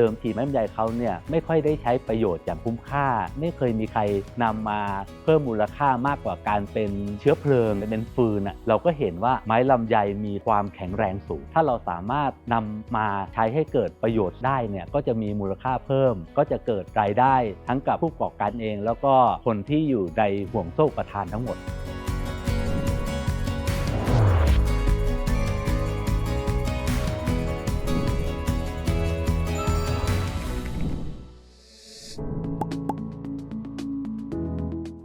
เดิมทีไม้ลำไยเขาเนี่ยไม่ค่อยได้ใช้ประโยชน์อย่างคุ้มค่า ไม่เคยมีใครนำมาเพิ่มมูลค่ามากกว่าการเป็นเชื้อเพลิงเป็นฟืนอะเราก็เห็นว่าไม้ลำไยมีความแข็งแรงสูง ถ้าเราสามารถนำมาใช้ให้เกิดประโยชน์ได้เนี่ยก็จะมีมูลค่าเพิ่ม ก็จะเกิดรายได้ทั้งกับผู้ประกอบการเอง แล้วก็คนที่อยู่ในห่วงโซ่ประทานทั้งหมด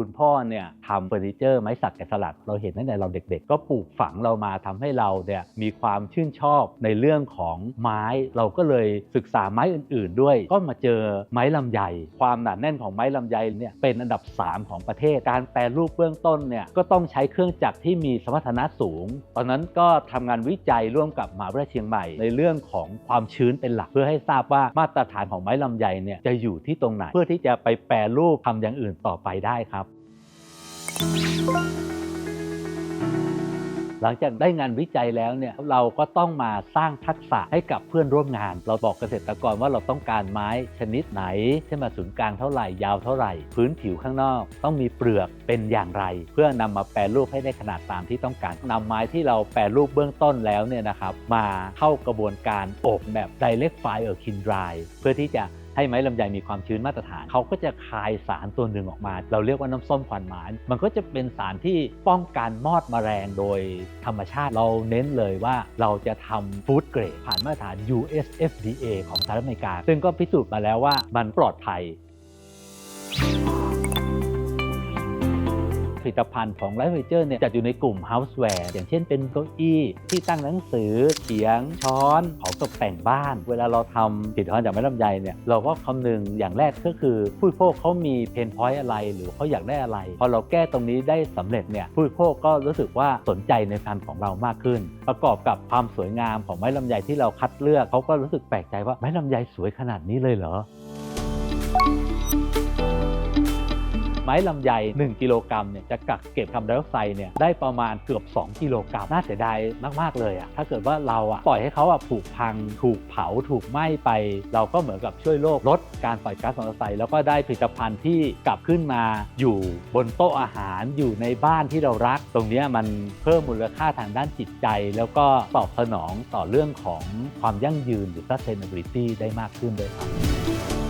คุณพ่อเนี่ยทำเฟอร์นิเจอร์ไม้สักแกะสลักเราเห็นตั้งแต่เราเด็กๆ ก็ปลูกฝังเรามาทำให้เราเนี่ยมีความชื่นชอบในเรื่องของไม้เราก็เลยศึกษาไม้อื่นๆ ด้วย ก็มาเจอไม้ลำไย ความหนาแน่นของไม้ลำไยเนี่ยเป็นอันดับ 3 ของประเทศ การแปรรูปเบื้องต้นเนี่ยก็ต้องใช้เครื่องจักรที่มีสมรรถนะสูง ตอนนั้นก็ทำงานวิจัยร่วมกับมหาวิทยาลัยเชียงใหม่ ในเรื่องของความชื้นเป็นหลัก เพื่อให้ทราบว่ามาตรฐานของไม้ลำไยเนี่ยจะอยู่ที่ตรงไหนเพื่อที่จะไปแปรรูปทำอย่างอื่นต่อไปได้ครับ หลังจากได้งานวิจัยแล้วเนี่ยเราก็ต้องมาสร้างทักษะให้กับเพื่อนร่วมงาน เราบอกเกษตรกรว่าเราต้องการไม้ชนิดไหนใช่ไหมศูนย์กลางเท่าไหร่ยาวเท่าไหร่ พื้นผิวข้างนอก ต้องมีเปลือกเป็นอย่างไร เพื่อนำมาแปรรูปให้ได้ขนาดตามที่ต้องการนำไม้ที่เราแปรรูปเบื้องต้นแล้วเนี่ยนะครับมาเข้ากระบวนการอบแบบ direct fire or kin dry เพื่อที่จะ ให้ไม้ลำไยมีความชื้นมาตรฐาน เขาก็จะคายสารตัวหนึ่งออกมา เราเรียกว่าน้ำส้มควันหมาน มันก็จะเป็นสารที่ป้องกันมอดแมลงโดยธรรมชาติ เราเน้นเลยว่าเราจะทำฟู้ดเกรดผ่านมาตรฐาน USFDA ของสหรัฐอเมริกา ซึ่งก็พิสูจน์มาแล้วว่ามันปลอดภัย ผลิตภัณฑ์ของไลฟ์เฟเจอร์เนี่ยจัดอยู่ในกลุ่ม Houseware อย่างเช่นเป็นเก้าอี้ที่ตั้งหนังสือเขียง ช้อนของตกแต่งบ้าน เวลาเราทำผลิตภัณฑ์จากไม้ลำไยเนี่ยเราก็คำนึงอย่างแรกก็คือผู้โภคเขามีเพนพอยต์อะไร หรือเขาอยากได้อะไร พอเราแก้ตรงนี้ได้สำเร็จเนี่ยผู้โภคก็รู้สึกว่าสนใจในพันธุ์ของเรามากขึ้น ประกอบกับความสวยงามของไม้ลำไยที่เราคัดเลือกเขาก็รู้สึกแปลกใจว่าไม้ลำไยสวยขนาดนี้เลยเหรอ ไม้ลำไย 1 กิโลกรัมเนี่ยจะกักเก็บคาร์บอนไดออกไซด์เนี่ยได้ประมาณเกือบ 2 กิโลกรัมน่าเสียดายมาก ๆ เลยอะถ้าเกิดว่าเราอะปล่อยให้เขาอะผูกพัง ถูกเผาถูกไหม้ไป เราก็เหมือนกับช่วยโลกลดการปล่อยก๊าซคาร์บอนไดออกไซด์แล้วก็ได้ผลิตภัณฑ์ที่กลับขึ้นมาอยู่บนโต๊ะอาหารอยู่ในบ้านที่เรารัก ตรงเนี้ยมันเพิ่มมูลค่าทางด้านจิตใจ แล้วก็ตอบสนองต่อเรื่องของความยั่งยืนหรือ sustainability ได้มากขึ้นด้วยครับ